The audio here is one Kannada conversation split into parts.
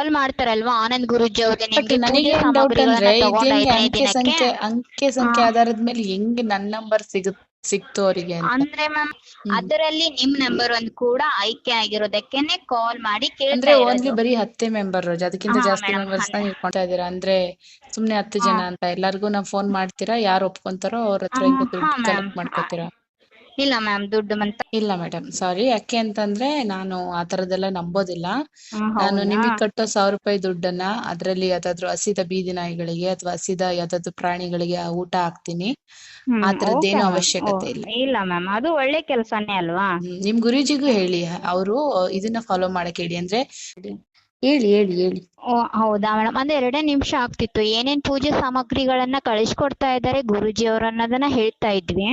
ಕಾಲ್ ಮಾಡ್ತಾರಲ್ವಾ? ಆನಂದ್ ಗುರುಜಿ ಅವ್ರಿಗೆ ನನಗೆ ಡೌಟ್ ಅಂದ್ರೆ ಅಂಕೆ ಸಂಖ್ಯೆ ಅಂಕೆ ಸಂಖ್ಯೆ ಆಧಾರದ ಮೇಲೆ ಹೆಂಗ್ ನನ್ ನಂಬರ್ ಸಿಗುತ್ತೆ ಸಿಕ್ತು ಅವರಿಗೆ ಅಂದ್ರೆ ಮ್ಯಾಮ್ ಅದರಲ್ಲಿ ನಿಮ್ ನಂಬರ್ ಒಂದ್ ಕೂಡ ಆಯ್ಕೆ ಆಗಿರೋದಕ್ಕೆನೆ ಕಾಲ್ ಮಾಡಿ ಅಂದ್ರೆ ಕೇಳ್ತಾ ಓನ್ಲಿ ಬರೀ ಹತ್ತೇ ಮೆಂಬರ್ ಅದಕ್ಕಿಂತ ಜಾಸ್ತಿ ಮೆಂಬರ್ಸ್ನ ಇಟ್ಕೊಳ್ತಾ ಇದೀರಾ ಅಂದ್ರೆ ಸುಮ್ನೆ ಹತ್ತು ಜನ ಅಂತ ಎಲ್ಲರಿಗೂ ನಾವ್ ಫೋನ್ ಮಾಡ್ತೀರಾ? ಯಾರು ಒಪ್ಕೊಂತಾರೋ ಅವ್ರ ಹತ್ರ ಕಲೆಕ್ಟ್ ಮಾಡ್ಕೋತೀರಾ? ಇಲ್ಲ ಮ್ಯಾಮ್ ದುಡ್ಡು ಮಂತ ಇಲ್ಲ ಮೇಡಮ್ ಸಾರಿ ಯಾಕೆ ಅಂತಂದ್ರೆ ನಾನು ಆ ತರದೆಲ್ಲ ನಂಬೋದಿಲ್ಲ. ನಾನು ನಿಮಗೆ ಕಟ್ಟೋ ಸಾವಿರ ರೂಪಾಯಿ ದುಡ್ಡನ್ನ ಅದ್ರಲ್ಲಿ ಯಾವ್ದಾದ್ರು ಹಸಿದ ಬೀದಿ ನಾಯಿಗಳಿಗೆ ಅಥವಾ ಹಸಿದ ಯಾವ್ದಾದ್ರು ಪ್ರಾಣಿಗಳಿಗೆ ಆ ಊಟ ಹಾಕ್ತೀನಿ. ಆ ತರದ್ದೇನು ಅವಶ್ಯಕತೆ ಇಲ್ಲ. ಇಲ್ಲ ಮ್ಯಾಮ್ ಅದು ಒಳ್ಳೆ ಕೆಲಸನೇ ಅಲ್ವಾ? ಹ್ಮ್, ನಿಮ್ ಗುರೂಜಿಗೂ ಹೇಳಿ. ಅವರು ಇದನ್ನ ಫಾಲೋ ಮಾಡಕ್ ಹೇಳಿ ಅಂದ್ರೆ ಹೇಳಿ ಹೇಳಿ ಹೇಳಿ. ಓ ಹೌದಾ ಮೇಡಮ್ ಅಂದ್ರೆ ಎರಡೇ ನಿಮಿಷ ಆಗ್ತಿತ್ತು. ಏನೇನ್ ಪೂಜೆ ಸಾಮಗ್ರಿಗಳನ್ನ ಕಳಿಸ್ಕೊಡ್ತಾ ಇದ್ದಾರೆ ಗುರೂಜಿ ಅವರು ಅನ್ನೋದನ್ನ ಹೇಳ್ತಾ ಇದ್ವಿ.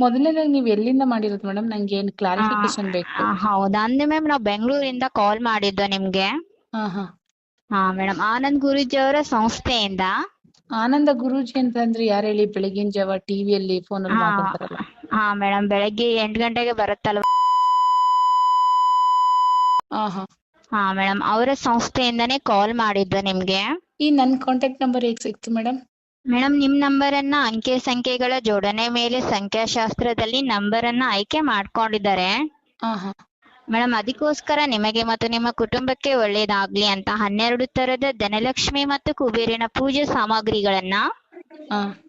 ಮೊದಲನೇದಾಗಿ ನೀವ್ ಎಲ್ಲಿಂದ ಮಾಡಿರೋದು ಮೇಡಮ್ ನಂಗೆ ಏನ್ ಕ್ಲಾರಿಫಿಕೇಶನ್ ಬೇಕು? ಆ, ಹೌದಾ. ಅಂದ್ರೆ ಮ್ಯಾಮ್ ನಾವು ಬೆಂಗಳೂರಿಂದ ಕಾಲ್ ಮಾಡಿದ್ದು ನಿಮ್ಗೆ. ಹಾ ಹಾ. ಹಾ ಮೇಡಮ್ ಆನಂದ್ ಗುರೂಜಿ ಅವರ ಸಂಸ್ಥೆಯಿಂದ. ಆನಂದ ಗುರೂಜಿ ಅಂತಂದ್ರೆ ಯಾರು ಹೇಳಿ? ಬೆಳಗಿನ ಜಾವ ಟಿವಿಯಲ್ಲಿ ಫೋನ್ ಅಲ್ಲಿ ಹಾ ಮಾತಾಡ್ತಾರಲ್ಲ. ಹಾ ಮೇಡಮ್ ಬೆಳಗ್ಗೆ ಎಂಟು ಗಂಟೆಗೆ ಬರುತ್ತಲ್ವಾ? ಹಾ ಹಾ. ಹಾ ಮೇಡಮ್ ಅವರ ಸಂಸ್ಥೆಯಿಂದನೇ ಕಾಲ್ ಮಾಡಿದ್ದು ನಿಮ್ಗೆ. ಈ ನನ್ ಕಾಂಟ್ಯಾಕ್ಟ್ ನಂಬರ್ ಹೇಗ್ ಸಿಕ್ತು ಮೇಡಮ್ ಮೇಡಮ್ ನಿಮ್ ನಂಬರ್ ಅನ್ನ ಅಂಕೆ ಸಂಖ್ಯೆಗಳ ಜೋಡಣೆ ಮೇಲೆ ಸಂಖ್ಯಾಶಾಸ್ತ್ರದಲ್ಲಿ ನಂಬರ್ ಅನ್ನ ಆಯ್ಕೆ ಮಾಡ್ಕೊಂಡಿದ್ದಾರೆ. ಮೇಡಮ್ ಅದಕ್ಕೋಸ್ಕರ ನಿಮಗೆ ಮತ್ತು ನಿಮ್ಮ ಕುಟುಂಬಕ್ಕೆ ಒಳ್ಳೆಯದಾಗ್ಲಿ ಅಂತ ಹನ್ನೆರಡು ತರದ ಧನಲಕ್ಷ್ಮಿ ಮತ್ತು ಕುಬೇರನ ಪೂಜೆ ಸಾಮಗ್ರಿಗಳನ್ನ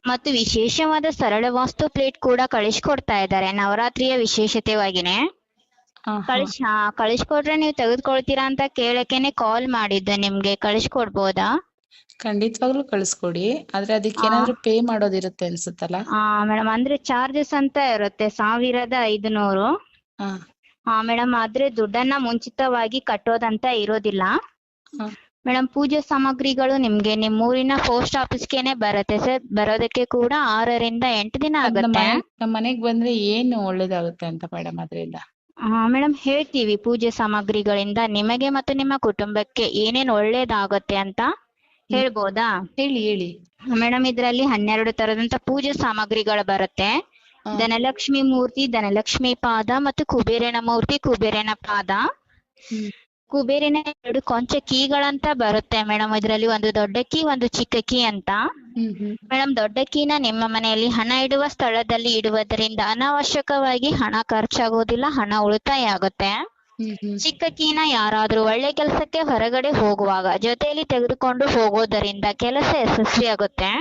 ಮತ್ತು ವಿಶೇಷವಾದ ಸರಳ ವಾಸ್ತು ಪ್ಲೇಟ್ ಕೂಡ ಕಳಿಸ್ಕೊಡ್ತಾ ಇದ್ದಾರೆ. ನವರಾತ್ರಿಯ ವಿಶೇಷತೆವಾಗಿನೇ. ಕಳಿಸ್ ಹಾ, ಕಳಿಸ್ಕೊಟ್ರೆ ನೀವು ತೆಗೆದುಕೊಳ್ತೀರಾ ಅಂತ ಕೇಳಕ್ಕೇನೆ ಕಾಲ್ ಮಾಡಿದ್ದು ನಿಮ್ಗೆ. ಕಳಿಸ್ಕೊಡ್ಬೋದಾ? ಖಂಡಿತವಾಗ್ಲೂ ಕಳಿಸ್ಕೊಡಿ. ಆದ್ರೆ ಅದಕ್ಕೆ ಏನಾದ್ರು ಪೇ ಮಾಡೋದಿರುತ್ತೆ ಅನ್ಸುತ್ತಲ್ಲ? ಹಾ ಮೇಡಮ್ ಅಂದ್ರೆ ಚಾರ್ಜಸ್ ಅಂತ ಇರುತ್ತೆ ಸಾವಿರದ ಐದುನೂರು. ಹಾ ಹಾ ಮೇಡಮ್ ಆದ್ರೆ ದುಡ್ಡನ್ನ ಮುಂಚಿತವಾಗಿ ಕಟ್ಟೋದಂತ ಇರೋದಿಲ್ಲ. ಹಾ ಮೇಡಮ್ ಪೂಜೆ ಸಾಮಗ್ರಿಗಳು ನಿಮ್ಗೆ ನಿಮ್ ಊರಿನ ಪೋಸ್ಟ್ ಆಫೀಸ್ಗೆನೆ ಬರುತ್ತೆ ಸರ್. ಬರೋದಕ್ಕೆ ಕೂಡ ಆರರಿಂದ ಎಂಟು ದಿನ ನಮ್ಮ ಆಗುತ್ತೆ. ಮನೆ ನಮ್ಮ ಮನೆಗ್ ಬಂದ್ರೆ ಏನು ಒಳ್ಳೇದಾಗುತ್ತೆ ಅಂತ ಮೇಡಮ್ ಅದ್ರಿಂದ? ಹಾ ಮೇಡಮ್ ಹೇಳ್ತೀವಿ ಪೂಜೆ ಸಾಮಗ್ರಿಗಳಿಂದ ನಿಮಗೆ ಮತ್ತು ನಿಮ್ಮ ಕುಟುಂಬಕ್ಕೆ ಏನೇನ್ ಒಳ್ಳೇದಾಗುತ್ತೆ ಅಂತ. ಹೇಳ್ಬೋದಾ? ಹೇಳಿ ಹೇಳಿ. ಮೇಡಮ್ ಇದರಲ್ಲಿ ಹನ್ನೆರಡು ತರದಂತ ಪೂಜೆ ಸಾಮಗ್ರಿಗಳು ಬರುತ್ತೆ. ಧನಲಕ್ಷ್ಮಿ ಮೂರ್ತಿ ಧನಲಕ್ಷ್ಮಿ ಪಾದ ಮತ್ತು ಕುಬೇರನ ಮೂರ್ತಿ ಕುಬೇರನ ಪಾದ. ಕುಬೇರನ ಎರಡು ಕೊಂಚ ಕೀಗಳಂತ ಬರುತ್ತೆ ಮೇಡಮ್ ಇದರಲ್ಲಿ ಒಂದು ದೊಡ್ಡ ಕೀ ಒಂದು ಚಿಕ್ಕ ಕೀ ಅಂತ. ಮೇಡಮ್ ದೊಡ್ಡ ಕೀನ ನಿಮ್ಮ ಮನೆಯಲ್ಲಿ ಹಣ ಇಡುವ ಸ್ಥಳದಲ್ಲಿ ಇಡುವುದರಿಂದ ಅನಾವಶ್ಯಕವಾಗಿ ಹಣ ಖರ್ಚಾಗೋದಿಲ್ಲ ಹಣ ಉಳಿತಾಯ ಆಗುತ್ತೆ. ಹ್ಮ್ ಯಾರಾದರೂ ಒಳ್ಳೆ ಕೆಲಸಕ್ಕೆ ಹೊರಗಡೆ ಹೋಗುವಾಗ ಜೊತೆಯಲ್ಲಿ ತೆಗೆದುಕೊಂಡು ಹೋಗೋದರಿಂದ ಕೆಲಸ ಯಶಸ್ವಿ ಆಗುತ್ತೆ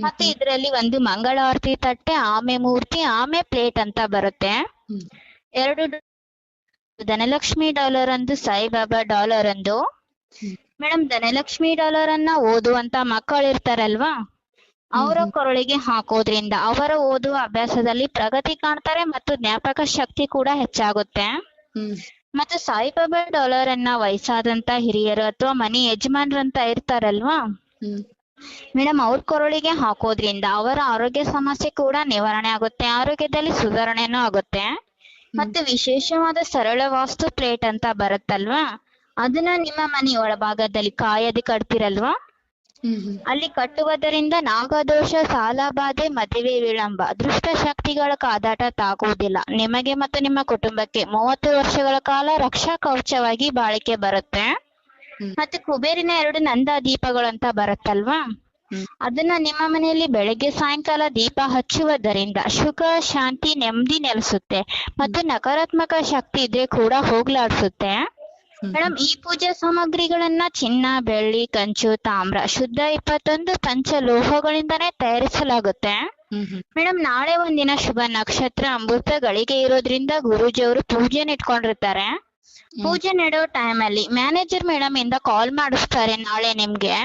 ಮತ್ತೆ ಇದರಲ್ಲಿ ಒಂದು ಮಂಗಳಾರತಿ ತಟ್ಟೆ ಆಮೆ ಮೂರ್ತಿ ಆಮೆ ಪ್ಲೇಟ್ ಅಂತ ಬರುತ್ತೆ. ಎರಡು ಧನಲಕ್ಷ್ಮಿ ಡಾಲರ್ ಅಂದು ಸಾಯಿಬಾಬಾ ಡಾಲರ್ ಅಂದು. ಮೇಡಮ್ ಧನಲಕ್ಷ್ಮಿ ಡಾಲರ್ ಅನ್ನ ಓದುವಂತ ಮಕ್ಕಳು ಇರ್ತಾರಲ್ವಾ? ಅವರ ಕೊರಳಿಗೆ ಹಾಕೋದ್ರಿಂದ ಅವರ ಓದುವ ಅಭ್ಯಾಸದಲ್ಲಿ ಪ್ರಗತಿ ಕಾಣ್ತಾರೆ ಮತ್ತು ಜ್ಞಾಪಕ ಶಕ್ತಿ ಕೂಡ ಹೆಚ್ಚಾಗುತ್ತೆ. ಮತ್ತು ಸಾಯಿಬಾಬಾ ಡಾಲರ್ ಅನ್ನ ವಯಸ್ಸಾದಂತ ಹಿರಿಯರು ಅಥವಾ ಮನೆ ಯಜಮಾನ್ರಂತ ಇರ್ತಾರಲ್ವಾ? ಮೇಡಮ್ ಅವ್ರ ಕೊರಳಿಗೆ ಹಾಕೋದ್ರಿಂದ ಅವರ ಆರೋಗ್ಯ ಸಮಸ್ಯೆ ಕೂಡ ನಿವಾರಣೆ ಆಗುತ್ತೆ ಆರೋಗ್ಯದಲ್ಲಿ ಸುಧಾರಣೆನೂ ಆಗುತ್ತೆ. ಮತ್ತೆ ವಿಶೇಷವಾದ ಸರಳ ವಾಸ್ತು ಪ್ಲೇಟ್ ಅಂತ ಬರುತ್ತಲ್ವಾ? ಅದನ್ನ ನಿಮ್ಮ ಮನೆ ಒಳಭಾಗದಲ್ಲಿ ಕಾಯದಿ ಕಟ್ತಿರಲ್ವಾ? ಅಲ್ಲಿ ಕಟ್ಟುವುದರಿಂದ ನಾಗದೋಷ ಸಾಲಬಾಧೆ ಮದುವೆ ವಿಳಂಬ ದುಷ್ಟ ಶಕ್ತಿಗಳ ಕಾದಾಟ ತಾಗುವುದಿಲ್ಲ. ನಿಮಗೆ ಮತ್ತು ನಿಮ್ಮ ಕುಟುಂಬಕ್ಕೆ ಮೂವತ್ತು ವರ್ಷಗಳ ಕಾಲ ರಕ್ಷಾ ಕವಚವಾಗಿ ಬಾಳಿಕೆ ಬರುತ್ತೆ. ಮತ್ತೆ ಕುಬೇರಿನ ಎರಡು ನಂದ ದೀಪಗಳಂತ ಅಂತ ಬರುತ್ತಲ್ವಾ ಅದನ್ನ ನಿಮ್ಮ ಮನೆಯಲ್ಲಿ ಬೆಳಗ್ಗೆ ಸಾಯಂಕಾಲ ದೀಪ ಹಚ್ಚುವುದರಿಂದ ಸುಖ ಶಾಂತಿ ನೆಮ್ಮದಿ ನೆಲೆಸುತ್ತೆ. ಮತ್ತು ನಕಾರಾತ್ಮಕ ಶಕ್ತಿ ಇದ್ರೆ ಕೂಡ ಹೋಗ್ಲಾಡ್ಸುತ್ತೆ. ಮೇಡಮ್ ಈ ಪೂಜಾ ಸಾಮಗ್ರಿಗಳನ್ನ ಚಿನ್ನ ಬೆಳ್ಳಿ ಕಂಚು ತಾಮ್ರ ಶುದ್ಧ ಇಪ್ಪತ್ತೊಂದು ಪಂಚ ಪಂಚಲೋಹಗಳಿಂದನೇ ತಯಾರಿಸಲಾಗುತ್ತೆ. ಮೇಡಮ್ ನಾಳೆ ಒಂದಿನ ಶುಭ ನಕ್ಷತ್ರ ಅಮೃತ ಗಳಿಗೆ ಇರೋದ್ರಿಂದ ಗುರೂಜಿ ಅವರು ಪೂಜೆನ ಇಟ್ಕೊಂಡಿರ್ತಾರೆ. ಪೂಜೆ ನೆಡೋ ಟೈಮ್ ಅಲ್ಲಿ ಮ್ಯಾನೇಜರ್ ಮೇಡಮ್ ಇಂದ ಕಾಲ್ ಮಾಡಿಸ್ತಾರೆ ನಾಳೆ ನಿಮ್ಗೆ.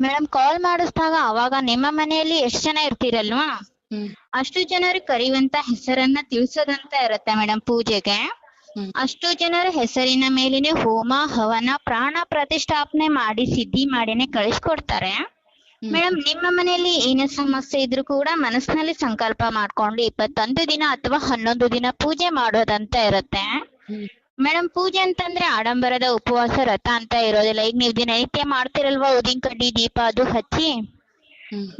ಮೇಡಮ್ ಕಾಲ್ ಮಾಡಿಸಿದಾಗ ಅವಾಗ ನಿಮ್ಮ ಮನೆಯಲ್ಲಿ ಎಷ್ಟ್ ಜನ ಇರ್ತೀರಲ್ವಾ? ಅಷ್ಟು ಜನರು ಕರೆಯುವಂತ ಹೆಸರನ್ನ ತಿಳಿಸೋದಂತ ಇರುತ್ತೆ ಮೇಡಮ್ ಪೂಜೆಗೆ. ಅಷ್ಟು ಜನರ ಹೆಸರಿನ ಮೇಲಿನ ಹೋಮ ಹವನ ಪ್ರಾಣ ಪ್ರತಿಷ್ಠಾಪನೆ ಮಾಡಿ ಸಿದ್ಧಿ ಮಾಡಿನೇ ಕಳಿಸ್ಕೊಡ್ತಾರೆ. ಮೇಡಮ್ ನಿಮ್ಮ ಮನೆಯಲ್ಲಿ ಏನೇ ಸಮಸ್ಯೆ ಇದ್ರೂ ಕೂಡ ಮನಸ್ಸಿನಲ್ಲಿ ಸಂಕಲ್ಪ ಮಾಡ್ಕೊಂಡು ಇಪ್ಪತ್ತೊಂದು ದಿನ ಅಥವಾ ಹನ್ನೊಂದು ದಿನ ಪೂಜೆ ಮಾಡೋದಂತ ಇರುತ್ತೆ. ಮೇಡಮ್ ಪೂಜೆ ಅಂತಂದ್ರೆ ಆಡಂಬರದ ಉಪವಾಸ ರಥ ಅಂತ ಇರೋದಿಲ್ಲ. ಈಗ ನೀವು ದಿನನಿತ್ಯ ಮಾಡ್ತಿರಲ್ವಾ ಊದಿನ ಕಡ್ಡಿ ದೀಪ ಅದು ಹಚ್ಚಿ?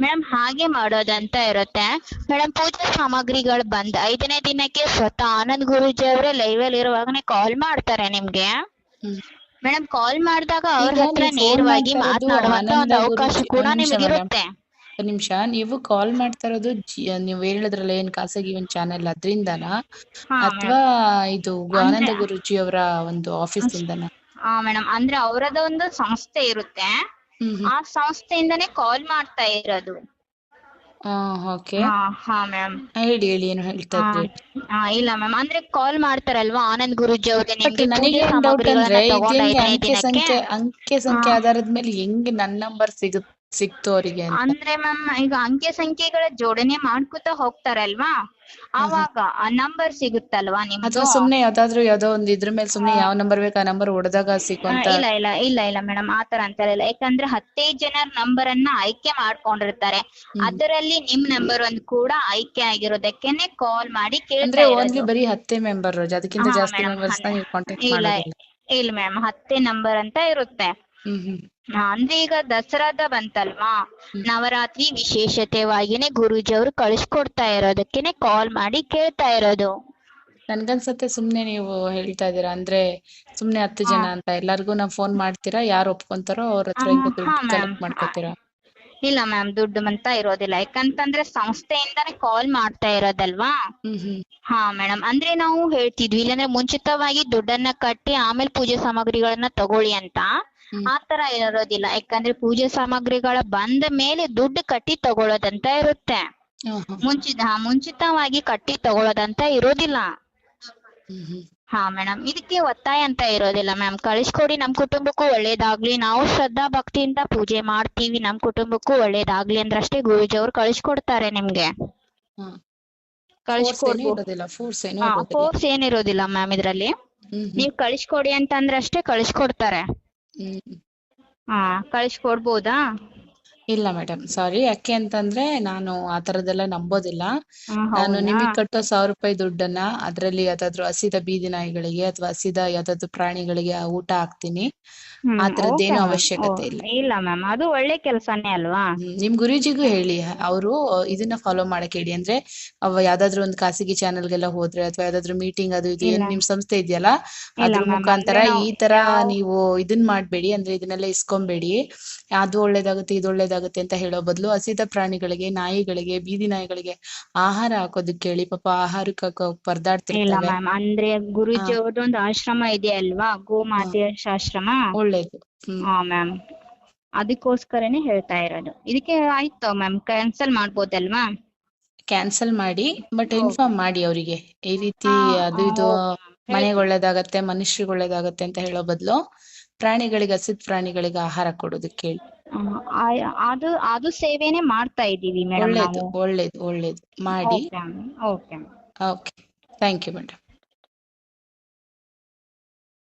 ಮೇಡಮ್ ಹಾಗೆ ಮಾಡೋದಂತ ಇರುತ್ತೆ. ಮೇಡಮ್ ಪೂಜಾ ಸಾಮಗ್ರಿಗಳು ಬಂದ್ ಐದನೇ ದಿನಕ್ಕೆ ಸ್ವತಃ ಆನಂದ್ ಗುರೂಜಿ ಅವರೇ ಲೈವ್ ಅಲ್ಲಿ ಇರುವಾಗನೇ ಕಾಲ್ ಮಾಡ್ತಾರೆ ನಿಮ್ಗೆ. ಮೇಡಮ್ ಕಾಲ್ ಮಾಡಿದಾಗ ಅವ್ರ ಹತ್ರ ನೇರವಾಗಿ ಮಾತನಾಡುವಂತ ಒಂದು ಅವಕಾಶ ಕೂಡ ನಿಮ್ಗೆ ಇರುತ್ತೆ ಮೇಡಮ್ ಒಂದ್ ನಿಮಿಷ ನೀವು ಕಾಲ್ ಮಾಡ್ತಾ ಇರೋದು ನೀವು ಹೇಳಿದ್ರಲ್ಲ ಏನ್ ಖಾಸಗಿ ಒಂದ್ ಚಾನೆಲ್ ಅದ್ರಿಂದನ? ಅಥವಾ ಇದು ಆನಂದ ಗುರೂಜಿ ಅವರ ಒಂದು ಆಫೀಸ್ ಇಂದನ? ಮೇಡಮ್ ಅಂದ್ರೆ ಅವರದ ಒಂದು ಸಂಸ್ಥೆ ಇರುತ್ತೆ. ಆ ಸಂಸ್ಥೆಯಿಂದನೇ ಕಾಲ್ ಮಾಡ್ತಾ ಇರೋದು. ಹೇಳಿ ಹೇಳಿ ಏನು ಹೇಳ್ತಾ ಇದ್ರಿ? ಇಲ್ಲ ಮ್ಯಾಮ್ ಅಂದ್ರೆ ಕಾಲ್ ಮಾಡ್ತಾರಲ್ವಾ? ಆನಂದ್ ಗುರುಜಿ ಅವ್ರಿಗೆ ನನಗೆ ಡೌಟ್ ಅಂದ್ರೆ ಅಂಕೆ ಸಂಖ್ಯೆ ಅಂಕೆ ಸಂಖ್ಯೆ ಆಧಾರದ ಮೇಲೆ ಹೆಂಗ್ ನನ್ ನಂಬರ್ ಸಿಗುತ್ತೆ ಸಿಕ್ತು ಅವರಿಗೆ ಅಂದ್ರೆ ಮ್ಯಾಮ್ ಈಗ ಅಂಕೆ ಸಂಖ್ಯೆಗಳ ಜೋಡಣೆ ಮಾಡ್ಕೊತಾ ಹೋಗ್ತಾರಲ್ವಾ? ಆವಾಗ ಆ ನಂಬರ್ ಸಿಗುತ್ತಲ್ವಾ ನಿಮ್ದು? ಅಥವಾ ಸುಮ್ನೆ ಯಾವ್ದಾದ್ರು ಯಾವ್ದೋ ಒಂದ್ ಇದ್ರ ಮೇಲೆ ಸುಮ್ನೆ ಯಾವ ನಂಬರ್ ಬೇಕು ಆ ನಂಬರ್ ಹೊಡೆದಾಗ ಸಿಗುವಂತ ಇಲ್ಲ ಇಲ್ಲ ಇಲ್ಲ ಇಲ್ಲ ಮೇಡಮ್ ಆತರ ಅಂತ ಇಲ್ಲ. ಯಾಕಂದ್ರೆ ಹತ್ತೈದು ಜನರ ನಂಬರ್ ಅನ್ನ ಆಯ್ಕೆ ಮಾಡ್ಕೊಂಡಿರ್ತಾರೆ. ಅದರಲ್ಲಿ ನಿಮ್ ನಂಬರ್ ಒಂದ್ ಕೂಡ ಆಯ್ಕೆ ಆಗಿರೋದಕ್ಕೆನೆ ಕಾಲ್ ಮಾಡಿ ಅಂದ್ರೆ ಕೇಳ್ತಾ ಓನ್ಲಿ ಇರೋದು. ಬರೀ ಹತ್ತೇ ಮೆಂಬರ್ ಅದಕ್ಕಿಂತ ಹಾ ಜಾಸ್ತಿ ಮೆಂಬರ್ಸ್ನ ನೀವು ಕಾಂಟ್ಯಾಕ್ಟ್ ಇಲ್ಲ ಮಾಡೋದಿಲ್ಲ. ಇಲ್ಲ ಮ್ಯಾಮ್ ಹತ್ತೇ ನಂಬರ್ ಅಂತ ಇರುತ್ತೆ. ಅಂದ್ರೆ ಈಗ ದಸರಾದ ಬಂತಲ್ವಾ? ನವರಾತ್ರಿ ವಿಶೇಷತೆವಾಗಿನೇ ಗುರೂಜಿ ಅವರು ಕಳಿಸ್ಕೊಡ್ತಾ ಇರೋದಕ್ಕೆನೆ ಕಾಲ್ ಮಾಡಿ ಕೇಳ್ತಾ ಇರೋದು. ನನ್ಗನ್ಸತ್ತೆ ಸುಮ್ನೆ ನೀವು ಹೇಳ್ತಾ ಇದೀರಾ ಅಂದ್ರೆ ಸುಮ್ನೆ ಹತ್ತು ಜನ ಅಂತ ಎಲ್ಲಾರ್ಗು ನಾವ್ ಫೋನ್ ಮಾಡ್ತೀರಾ? ಯಾರು ಒಪ್ಕೊಂತಾರೋ ಅವ್ರ ಹತ್ರ ಕಲೆಕ್ಟ್ ಮಾಡ್ಕೊತೀರಾ? ಇಲ್ಲ ಮ್ಯಾಮ್ ದುಡ್ಡು ಅಂತ ಇರೋದಿಲ್ಲ. ಯಾಕಂತಂದ್ರೆ ಸಂಸ್ಥೆಯಿಂದಾನೆ ಕಾಲ್ ಮಾಡ್ತಾ ಇರೋದಲ್ವಾ? ಹ್ಮ್ ಹ್ಮ್. ಹಾ ಮೇಡಮ್ ಅಂದ್ರೆ ನಾವು ಹೇಳ್ತಿದ್ವಿ ಇಲ್ಲಾಂದ್ರೆ ಮುಂಚಿತವಾಗಿ ದುಡ್ಡನ್ನ ಕಟ್ಟಿ ಆಮೇಲೆ ಪೂಜೆ ಸಾಮಗ್ರಿಗಳನ್ನ ತಗೊಳ್ಳಿ ಅಂತ. ಆ ತರ ಇರೋದಿಲ್ಲ. ಯಾಕಂದ್ರೆ ಪೂಜೆ ಸಾಮಗ್ರಿಗಳ ಬಂದ ಮೇಲೆ ದುಡ್ಡು ಕಟ್ಟಿ ತಗೊಳ್ಳೋದಂತ ಇರುತ್ತೆ. ಮುಂಚಿತ ಹಾ, ಮುಂಚಿತವಾಗಿ ಕಟ್ಟಿ ತಗೊಳ್ಳೋದಂತ ಇರೋದಿಲ್ಲ. ಹಾ ಮೇಡಮ್ ಇದಕ್ಕೆ ಒತ್ತಾಯ ಅಂತ ಇರೋದಿಲ್ಲ ಮ್ಯಾಮ್ ಕಳಿಸ್ಕೊಡಿ ನಮ್ ಕುಟುಂಬಕ್ಕೂ ಒಳ್ಳೇದಾಗ್ಲಿ. ನಾವು ಶ್ರದ್ಧಾ ಭಕ್ತಿಯಿಂದ ಪೂಜೆ ಮಾಡ್ತೀವಿ ನಮ್ ಕುಟುಂಬಕ್ಕೂ ಒಳ್ಳೇದಾಗ್ಲಿ ಅಂದ್ರಷ್ಟೇ ಗುರೂಜಿ ಅವ್ರು ಕಳಿಸ್ಕೊಡ್ತಾರೆ ನಿಮ್ಗೆ. ಫೋರ್ಸ್ ಏನಿರೋದಿಲ್ಲ ಮ್ಯಾಮ್ ಇದ್ರಲ್ಲಿ. ನೀವ್ ಕಳಿಸ್ಕೊಡಿ ಅಂತಂದ್ರೆ ಅಷ್ಟೇ ಕಳಿಸ್ಕೊಡ್ತಾರೆ. ಹ್ಮ್. ಹಾ ಕಳಿಸ್ಕೊಡ್ಬೋದಾ? ಇಲ್ಲ ಮೇಡಮ್ ಸಾರಿ ಯಾಕೆ ಅಂತಂದ್ರೆ ನಾನು ಆ ತರದೆಲ್ಲ ನಂಬೋದಿಲ್ಲ. ನಾನು ನಿಮಗೆ ಕಟ್ಟೋ ಸಾವಿರ ರೂಪಾಯಿ ದುಡ್ಡನ್ನ ಅದ್ರಲ್ಲಿ ಯಾವ್ದಾದ್ರು ಹಸಿದ ಬೀದಿ ನಾಯಿಗಳಿಗೆ ಅಥವಾ ಹಸಿದ ಯಾವ್ದಾದ್ರು ಪ್ರಾಣಿಗಳಿಗೆ ಆ ಊಟ ಹಾಕ್ತೀನಿ. ಆ ತರದ್ದೇನು ಅವಶ್ಯಕತೆ ಇಲ್ಲ. ಇಲ್ಲ ಮ್ಯಾಮ್ ಅದು ಒಳ್ಳೆ ಕೆಲಸನೇ ಅಲ್ವಾ? ನಿಮ್ ಗುರೂಜಿಗೂ ಹೇಳಿ. ಅವರು ಇದನ್ನ ಫಾಲೋ ಮಾಡಕ್ ಹೇಳಿ. ಅಂದ್ರೆ ಅವ ಯಾವ್ದಾದ್ರು ಒಂದು ಖಾಸಗಿ ಚಾನೆಲ್ ಗೆಲ್ಲ ಹೋದ್ರೆ ಅಥವಾ ಯಾವ್ದಾದ್ರು ಮೀಟಿಂಗ್ ಅದು ಇದು ಏನ್ ನಿಮ್ ಸಂಸ್ಥೆ ಇದೆಯಲ್ಲ ಅದ್ರ ಮುಖಾಂತರ ಈ ತರ ನೀವು ಇದನ್ ಮಾಡ್ಬೇಡಿ. ಅಂದ್ರೆ ಇದನ್ನೆಲ್ಲ ಇಸ್ಕೊಂಬೇಡಿ. ಅದು ಒಳ್ಳೇದಾಗುತ್ತೆ ಇದು ಒಳ್ಳೇದಾಗುತ್ತೆ ಅಂತ ಹೇಳೋ ಬದಲು ಹಸಿದ ಪ್ರಾಣಿಗಳಿಗೆ ನಾಯಿಗಳಿಗೆ ಬೀದಿ ನಾಯಿಗಳಿಗೆ ಆಹಾರ ಹಾಕೋದಕ್ಕೆ ಹೇಳಿ ಪಾಪ ಆಹಾರಕ್ಕೆ ಇಲ್ಲ ಮ್ಯಾಮ್ ಅಂದ್ರೆ ಗುರುಜಿ ಒಂದು ಆಶ್ರಮ ಇದೆ ಅಲ್ವಾ? ಗೋ ಗೋಮಾತೆಯ ಆಶ್ರಮ ಒಳ್ಳೇದು. ಹ್ಮ್. ಹಾ ಮ್ಯಾಮ್. ಅದಕ್ಕೋಸ್ಕರನೇ ಹೇಳ್ತಾ ಇರೋದು. ಇದಕ್ಕೆ ಆಯ್ತು ಮ್ಯಾಮ್ ಕ್ಯಾನ್ಸಲ್ ಮಾಡ್ಬೋದಲ್ವಾ? ಕ್ಯಾನ್ಸಲ್ ಮಾಡಿ ಬಟ್ ಇನ್ಫಾರ್ಮ್ ಮಾಡಿ ಅವರಿಗೆ. ಈ ರೀತಿ ಹಾ ಅದು ಇದು ಮನೆಗೆ ಒಳ್ಳೇದಾಗತ್ತೆ ಮನುಷ್ಯರಿಗೆ ಒಳ್ಳೇದಾಗತ್ತೆ ಅಂತ ಹೇಳೋ ಬದಲು ಪ್ರಾಣಿಗಳಿಗೆ ಹಸಿದ ಪ್ರಾಣಿಗಳಿಗೆ ಆಹಾರ ಕೊಡೋದಕ್ಕೆ ಹೇಳಿ ಆ, ಅದು ಅದು ಸೇವೆನೆ ಮಾಡ್ತಾ ಇದ್ದೀವಿ ಮೇಡಮ್ ಒಳ್ಳೇದು ಒಳ್ಳೇದು ಒಳ್ಳೇದು. ಮಾಡಿ. Okay okay okay thank you madam